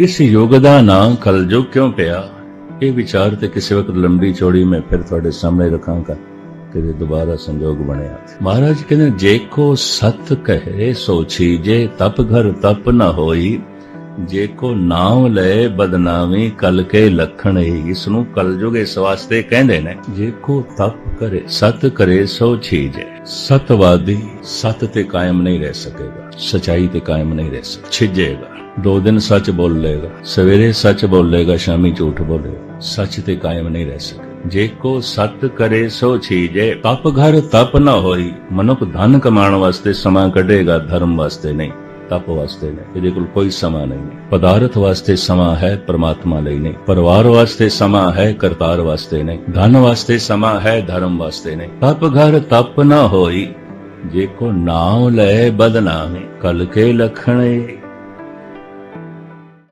ਇਸ ਯੁੱਗ ਦਾ ਨਾਂ ਕਲਯੁਗ ਕਿਉਂ ਪਿਆ? ਇਹ ਵਿਚਾਰ ਤੇ ਕਿਸੇ ਵਕਤ ਲੰਬੀ ਚੌੜੀ ਮੈਂ ਫਿਰ ਤੁਹਾਡੇ ਸਾਹਮਣੇ ਰੱਖਾਂਗਾ ਕਦੇ ਦੁਬਾਰਾ ਸੰਜੋਗ ਬਣਿਆ ਮਹਾਰਾਜ ਕਹਿੰਦੇ, ਜੇ ਕੋ ਸਤ ਕਹੇ ਸੋਚੀ ਜੇ ਤਪ ਘਰ ਤਪ ਨਾ ਹੋਈ। ਜੇ ਕੋ ਨਾਮ ਲੈ ਬਦਨਾਮੀ, ਕਲ ਕੇ ਲਖਣ ਇਸ ਨੂੰ ਕਲਯੁਗ ਇਸ ਵਾਸਤੇ ਕਹਿੰਦੇ ਨੇ। ਜੇ ਕੋ ਤਪ ਕਰੇ, ਸਤ ਕਰੇ ਸੋ ਛੀਜੇ। ਸਤਵਾਦੀ ਸਤ ਤੇ ਕਾਇਮ ਨਹੀਂ ਰਹਿ ਸਕੇਗਾ। ਸਚਾਈ ਤੇ ਕਾਇਮ ਨਹੀਂ ਰਹਿ ਸਕਦਾ। ਛਿਜੇਗਾ। ਦੋ ਦਿਨ ਸੱਚ ਬੋਲ ਲੇਗਾ ਸਵੇਰੇ ਸੱਚ ਬੋਲੇਗਾ ਸ਼ਾਮੀ ਝੂਠ ਬੋਲੇਗਾ ਸੱਚ ਤੇ ਕਾਇਮ ਨਹੀਂ ਰਹਿ ਸਕਦਾ ਜੇ ਕੋ ਸਤ ਕਰੇ ਸੋ ਛੀਜੇ, ਤਪ ਘਰ ਤਪ ਨਾ ਹੋਈ। ਮਨੁੱਖ ਧਨ ਕਮਾਉਣ ਵਾਸਤੇ ਸਮਾਂ ਕੱਢੇਗਾ, ਧਰਮ ਵਾਸਤੇ ਨਹੀਂ, ਤਪ ਵਾਸਤੇ ਨਹੀਂ। ਇਹਦੇ ਕੋਲ ਕੋਈ ਸਮਾਂ ਨਹੀਂ। ਪਦਾਰਥ ਵਾਸਤੇ ਸਮਾਂ ਹੈ, ਪਰਮਾਤਮਾ ਲਈ ਨਹੀਂ। ਪਰਿਵਾਰ ਵਾਸਤੇ ਸਮਾਂ ਹੈ, ਕਰਤਾਰ ਵਾਸਤੇ ਨਹੀਂ। ਧਨ ਵਾਸਤੇ ਸਮਾਂ ਹੈ, ਧਰਮ ਵਾਸਤੇ ਨਹੀਂ। ਤਪ ਘਰ ਤਪ ਨਾ ਹੋਈ। ਜੇ ਕੋ ਨਾਮ ਲੈ ਬਦਨਾਮੇ ਕਲ ਕੇ ਲਖਣੇ।